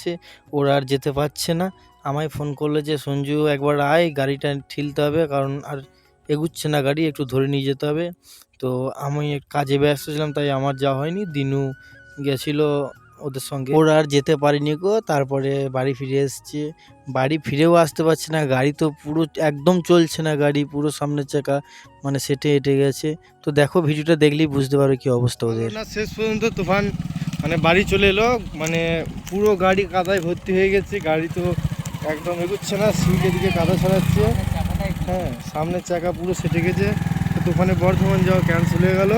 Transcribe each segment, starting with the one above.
গেছে ওরা আর যেতে পারছে না। আমায় ফোন করল যে, সঞ্জু, একবার আয়, গাড়িটা ঠেলতে হবে, কারণ আর এগুচ্ছে না গাড়ি, একটু ধরে নিয়ে যেতে হবে। তো আমি কাজে ব্যস্ত ছিলাম, তাই আমার যাওয়া হয়নি। দিনু গেছিল ওদের সঙ্গে। ওরা আর যেতে পারিনি গো, তারপরে বাড়ি ফিরে এসছে। বাড়ি ফিরেও আসতে পারছে না, গাড়ি তো পুরো একদম চলছে না, গাড়ি পুরো সামনের চাকা মানে সেটে এটে গেছে। তো দেখো, ভিডিওটা দেখলেই বুঝতে পারো কি অবস্থা ওদের। শেষ পর্যন্ত তুফান মানে বাড়ি চলে এলো মানে পুরো গাড়ি কাদায় ভর্তি হয়ে গেছে, গাড়ি তো একদম এগুচ্ছে না, সিট এদিকে কাদা ছড়াচ্ছে। হ্যাঁ সামনের চাকা পুরো সেটে গেছে তুফানে বর্ধমান যাওয়া ক্যান্সেল হয়ে গেল।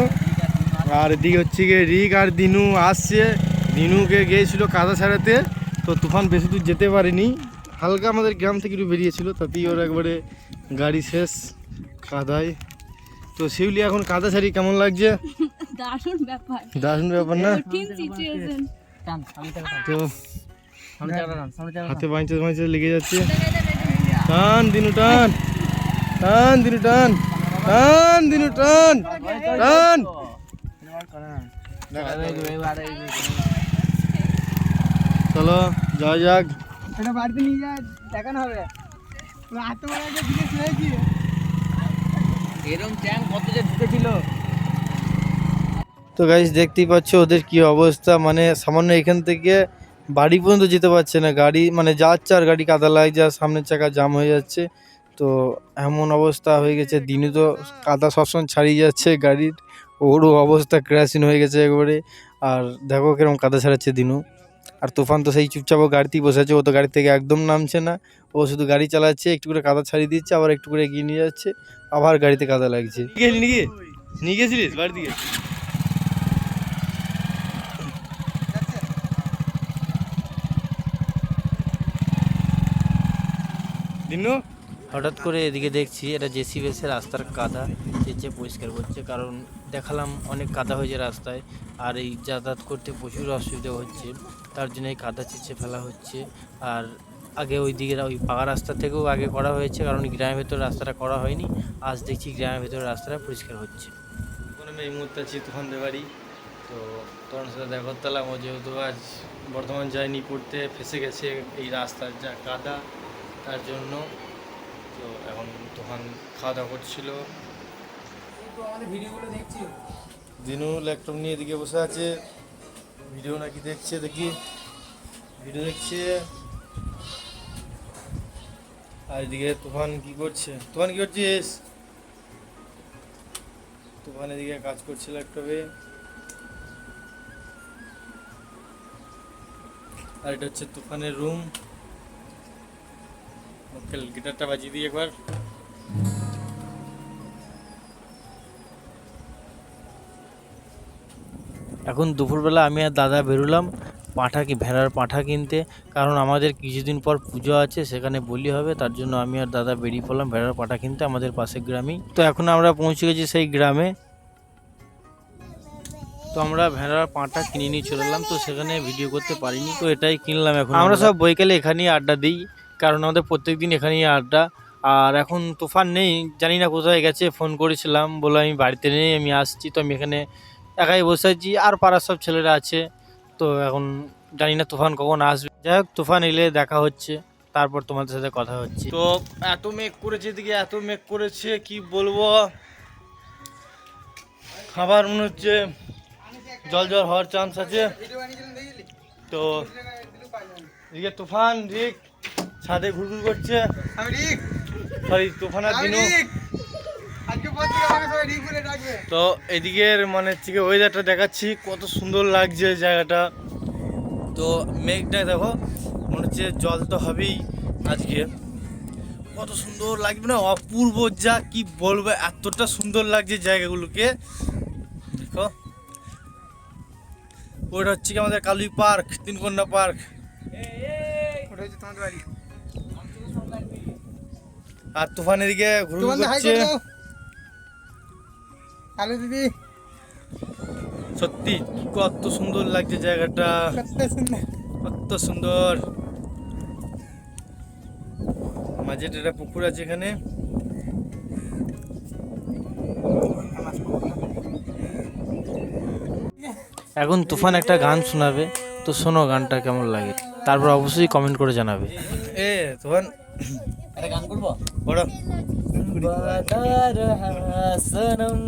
আর এদিকে হচ্ছে গিয়ে রিক আর দিনু আসছে, দিনুকে গিয়েছিল কাদা ছাড়াতে, তো তুফান বেশি দূর যেতে পারেনি। হালকা আমাদের গ্রাম থেকে একটু বেরিয়েছিল, তাতেই ওর একবারে গাড়ি শেষ, কাদায়। তো শিউলি এখন কাদা ছাড়ি কেমন লাগছে? দারুণ ব্যাপার। দারুণ ব্যাপার না? কঠিন সিচুয়েশন তো হাতে বাঁচতে বাঁচতে লেগে যাচ্ছে। টান দিনু টান। টান দিনু টান। টান দিনু টান। টান। চলো যাওয়া যাক। এটা বাড়িতে নিয়ে যা দেখানো হবে। এরকম কত যে ঢুকেছিল। তো গাইজ দেখতেই পাচ্ছ ওদের কি অবস্থা। মানে সামান্য এখান থেকে বাড়ি পর্যন্ত যেতে পারছে না। গাড়ি মানে যাচ্ছে আর গাড়ি কাদা লাগছে আর সামনের চাকা জাম হয়ে যাচ্ছে। তো এমন অবস্থা হয়ে গেছে, দিনু তো কাদা সবসময় ছাড়িয়ে যাচ্ছে গাড়ির। ওরও অবস্থা ক্র্যাশিন হয়ে গেছে একবারে। আর দেখো কীরকম কাদা ছাড়াচ্ছে দিনু। আর তুফান তো সেই চুপচাপ গাড়িতেই বসে আছে, ও তো গাড়ি থেকে একদম নামছে না। ও শুধু গাড়ি চালাচ্ছে, একটু করে কাদা ছাড়িয়ে দিচ্ছে, আবার একটু করে এগিয়ে নিয়ে যাচ্ছে, আবার গাড়িতে কাদা লাগছে। নিয়ে গেছিলিস বাড়ি দিকে দিনু? হঠাৎ করে এদিকে দেখছি এটা জেসি বেসে রাস্তার কাদা চেঁচে পরিষ্কার করছে কারণ দেখালাম অনেক কাদা হয়েছে রাস্তায় আর এই যাতায়াত করতে প্রচুর অসুবিধা হচ্ছে তার জন্য এই কাদা চেঁচে ফেলা হচ্ছে আর আগে ওই দিকে ওই পাকা রাস্তা থেকেও আগে করা হয়েছে কারণ গ্রামের ভেতর রাস্তাটা করা হয়নি আজ দেখছি গ্রামের ভেতর রাস্তাটা পরিষ্কার হচ্ছে। আমি এই মুহূর্তে আছি তুফানদের বাড়ি তো তোমার সাথে দেখা ও যেহেতু আজ বর্ধমান যায়নি পড়তে ফেসে গেছে এই রাস্তার যা কাদা তার জন্য। তো এখন তুফান খাওয়া দাওয়া করছিল দিনু ল্যাপটপ নিয়ে এদিকে বসে আছে। ভিডিও নাকি দেখছে দেখি। ভিডিও দেখছে। আর এদিকে তুফান কি করছে? তুফান কি করছিস? তুফান এদিকে কাজ করছে ল্যাপটপে। আর এটা হচ্ছে তুফানের রুম গিটারটা বাজিয়ে দিই একবার। এখন দুপুরবেলা আমি আর দাদা বেরোলাম পাঁঠা কি ভেড়ার পাঁঠা কিনতে। কারণ আমাদের কিছুদিন পর পুজো আছে সেখানে বলি হবে তার জন্য আমি আর দাদা বেরিয়ে পড়লাম ভেড়ার পাঁঠা কিনতে আমাদের পাশের গ্রামেই। তো এখন আমরা পৌঁছে গেছি সেই গ্রামে। তো আমরা ভেড়ার পাঁঠা কিনে নিয়ে চলে এলাম তো সেখানে ভিডিও করতে পারিনি। তো এটাই কিনলাম এখন আমরা সব বৈকালে এখানেই আড্ডা দিই। কারণ আমাদের প্রত্যেক দিন এখানেই আড্ডা। আর এখন তুফান নেই, জানি না কোথায় গেছে, ফোন করেছিলাম বলে আমি বাড়িতে নেই, আমি আসছি, তো আমি এখানে একাই বসে আছি, আর পাড়ার সব ছেলেরা আছে, তো এখন জানি না তুফান কখন আসবে। যাই হোক, তুফান এলে দেখা হচ্ছে, তারপর তোমাদের সাথে কথা হচ্ছে। তো এত মেঘ করেছে এদিকে, এত মেঘ করেছে, কি বলব? খাবার মনে হচ্ছে, জল জল হওয়ার চান্স আছে। তো, এদিকে তুফান, রিক। ছাদে ঘুরঘুর করছে। আমি রিক সরি তুফান আর আমি দিনু রিক আজকে পত্রিকা আমাকে সবাই রিক বলে ডাকবে। তো এদিকের মানে থেকে ওয়েদারটা দেখাচ্ছি কত সুন্দর লাগছে জায়গাটা। তো মেঘটা দেখো মনে হচ্ছে জল তো হবেই আজকে। কত সুন্দর লাগবে না? অপূর্ব যা কি বলব এতটা সুন্দর লাগছে জায়গাগুলোকে। দেখো। ওটা হচ্ছে কি আমাদের কালুই পার্ক তিনকন্যা পার্ক। ওটা হচ্ছে তোমাদের বাড়ি। আর তুফান এদিকে ঘুরে তোমাদের হাই করছে। হ্যালো দিদি। সত্যি কত সুন্দর লাগছে জায়গাটা। কত সুন্দর। কত সুন্দর। মাঝে একটা পুকুর আছে এখানে। এখন তুফান একটা গান শোনাবে। তো শোনো গানটা কেমন লাগে। তারপর অবশ্যই কমেন্ট করে জানাবে। এ তোমার একটা গান করবো বড় वादा रहा सनम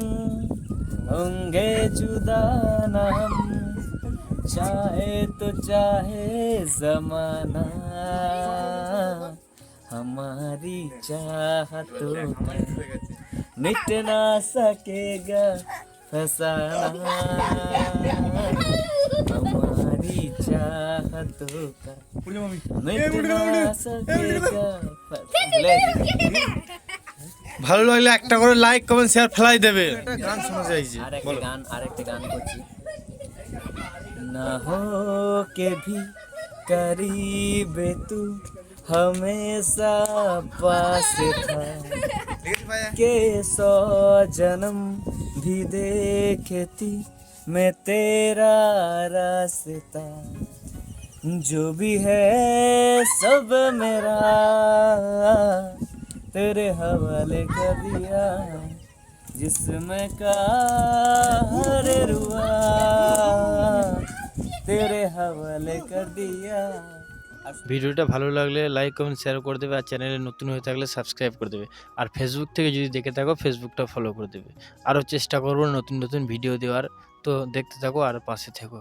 होंगे जुदा न हम चाहे तो चाहे जमाना हमारी चाहतों का मिट ना सकेगा फसाना हमारी चाहतों का मिट ना सकेगा फसाना ভালো লাগলে একটা করে লাইক কমেন্ট শেয়ার ফেলাই দেবে একটা গান শোনা চাইছি আর একটা বলো গান আর একটা গান করছি না हो के भी करीब तू हमेशा पास था के सौ जन्म भी देखती मैं तेरा रास्ता जो भी है सब मेरा तेरे हवाले कर दिया जिसमें का हर रुआ तेरे हवाले कर दिया ভিডিওটা ভালো লাগলে লাইক কমেন্ট শেয়ার করে দেবে আর চ্যানেলে নতুন হয়ে থাকলে সাবস্ক্রাইব করে দেবে আর ফেসবুক থেকে যদি দেখে থাকো ফেসবুকটা ফলো করে দেবে আরও চেষ্টা করবো নতুন নতুন ভিডিও দেওয়ার তো দেখতে থাকো আর পাশে থেকো